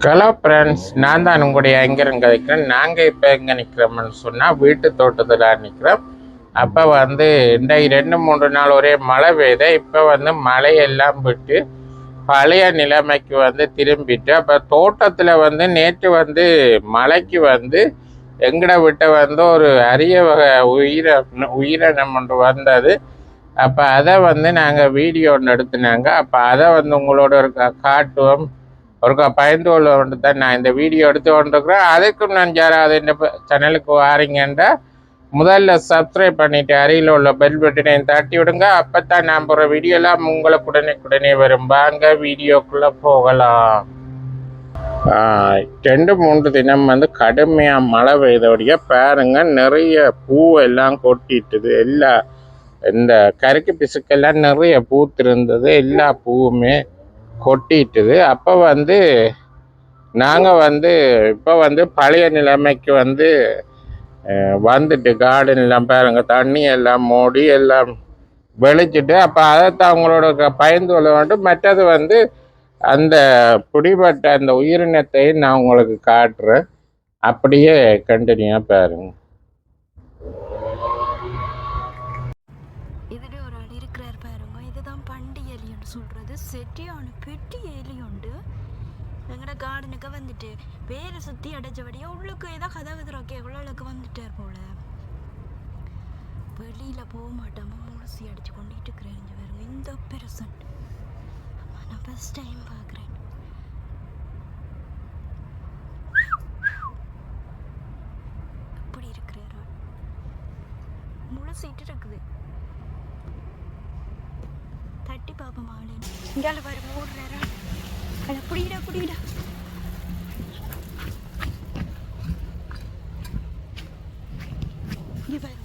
Hello friends நான் தான் உங்களுடைய ஐங்கரன் கதைக்கிறேன். நாங்கள் இப்போ எங்கே நிற்கிறோம்னு சொன்னால் வீட்டு தோட்டத்தில் நிற்கிறோம் அப்போ வந்து இன்றைக்கு ரெண்டு மூன்று நாள் ஒரே மழை பெய்யுது இப்போ வந்து மழையெல்லாம் விட்டு பழைய நிலைமைக்கு வந்து திரும்பிட்டு அப்போ தோட்டத்தில் வந்து நேற்று வந்து மழைக்கு வந்து எங்கட விட்ட வந்து ஒரு அரிய வகை உயிரின உயிரினம் ஒன்று வந்தது. அப்போ அதை வந்து நாங்கள் வீடியோ ஒன்று எடுத்துனாங்க. அப்போ அதை வந்து உங்களோட ஒரு கா- காட்டுவோம். ஒருக்கா பயந்து கொள்ள தான் நான் இந்த வீடியோ எடுத்து கொண்டிருக்கிறேன். அதுக்கும் நான் யாராவது இந்த சேனலுக்கு வாரீங்கன்றா முதல்ல சப்ஸ்கிரைப் பண்ணிட்டு அருகில் உள்ள பெல் பட்டனையும் தட்டி விடுங்க. அப்போ தான் நான் போகிற வீடியோலாம் உங்களுக்கு உடனே உடனே வரும். வாங்க வீடியோக்குள்ளே போகலாம். ரெண்டு மூன்று தினம் வந்து கடுமையாக மழை பெய்தோடைய பாருங்க நிறைய பூவெல்லாம் கொட்டிட்டுது. எல்லா இந்த கருக்கு பிசுக்கெல்லாம் நிறைய பூத்திருந்தது. எல்லா பூவுமே கொட்டிட்டுது. அப்போ வந்து நாங்கள் வந்து இப்போ வந்து பழைய நிலைமைக்கு வந்து வந்துட்டு கார்டன்லாம் எல்லாம் பாருங்க தண்ணி எல்லாம் மூடி எல்லாம் வெளிச்சிட்டு அப்போ அதை அவங்களோட க- பயந்து கொள்ள வேண்டும். மற்றது வந்து அந்த பிடிபட்ட அந்த உயிரினத்தை நான் உங்களுக்கு காட்டுறேன். அப்படியே கண்டினியூவாக பாருங்கள் பண்டி சொல்கிறது சொல்றது செட்டியான பெட்டி எலி உண்டு. எங்கட கார்டனுக்கு வந்துட்டு பேரை சுத்தி அடைச்சபடியா உள்ளுக்கு ஏதோ கதவு திறக்க உள்ளுக்கு வந்துட்டார் போல. வெளியில போக மாட்டாம முழுசி அடிச்சு கொண்டுட்டு இருக்கிறேன் இங்க இந்த பெருசன் நான் ஃபஸ்ட் டைம் பார்க்குறேன். எப்படி இருக்கிறார். முழுசிட்டு இருக்குது. தட்டி பாப்போம் ஆளு இங்கால பாரு ஓடுறாரா அட புடிடா புடிடா இங்க பாரு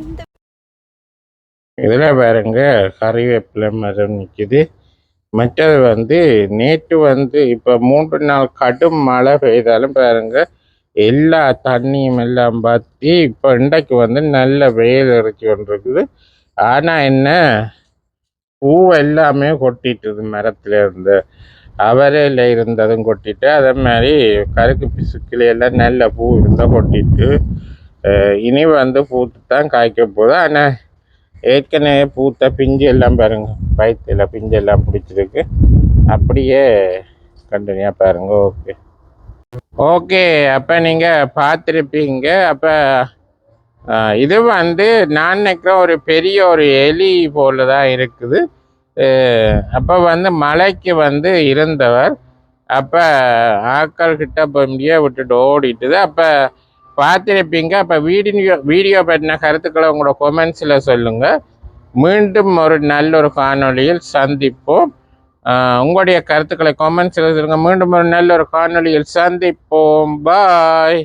இந்த இதில் பாருங்க கறிவேப்பிலை மரம் நிற்கிது மற்றது வந்து நேற்று வந்து இப்போ மூன்று நாள் கடும் மழை பெய்தாலும் பாருங்க எல்லா தண்ணியும் எல்லாம் பற்றி இப்போ இன்றைக்கு வந்து நல்ல வெயில் இறக்கி கொண்டிருக்குது. ஆனால் என்ன பூ எல்லாமே கொட்டிட்டுது மரத்துல இருந்து. அவரையில் இருந்ததும் கொட்டிட்டு அதே மாதிரி கருக்கு பிசுக்கிலையெல்லாம் நல்ல பூ இருந்தால் கொட்டிட்டு இனி வந்து பூத்து தான் காய்க்க போகுது. ஆனால் ஏற்கனவே பூத்த பிஞ்சு எல்லாம் பாருங்க. பயத்தில் பிஞ்சு எல்லாம் பிடிச்சிருக்கு. அப்படியே கண்டினியூவாக பாருங்க. ஓகே ஓகே அப்போ நீங்கள் பார்த்துருப்பீங்க. அப்போ இது வந்து நான் நினைக்கிறேன் ஒரு பெரிய ஒரு எலி போல தான் இருக்குது அப்போ வந்து மலைக்கு வந்து இருந்தவர். அப்போ ஆக்கள் கிட்ட போய் முடிய விட்டுட்டு ஓடிட்டுது. அப்போ பார்த்துருப்பீங்க. அப்போ வீடியோ வீடியோ பற்றின கருத்துக்களை உங்களோட கொமெண்ட்ஸில் சொல்லுங்கள் மீண்டும் ஒரு நல்ல ஒரு காணொளியில் சந்திப்போம். உங்களுடைய கருத்துக்களை கொமெண்ட்ஸில் சொல்லுங்கள் மீண்டும் ஒரு நல்ல ஒரு காணொளியில் சந்திப்போம். பாய்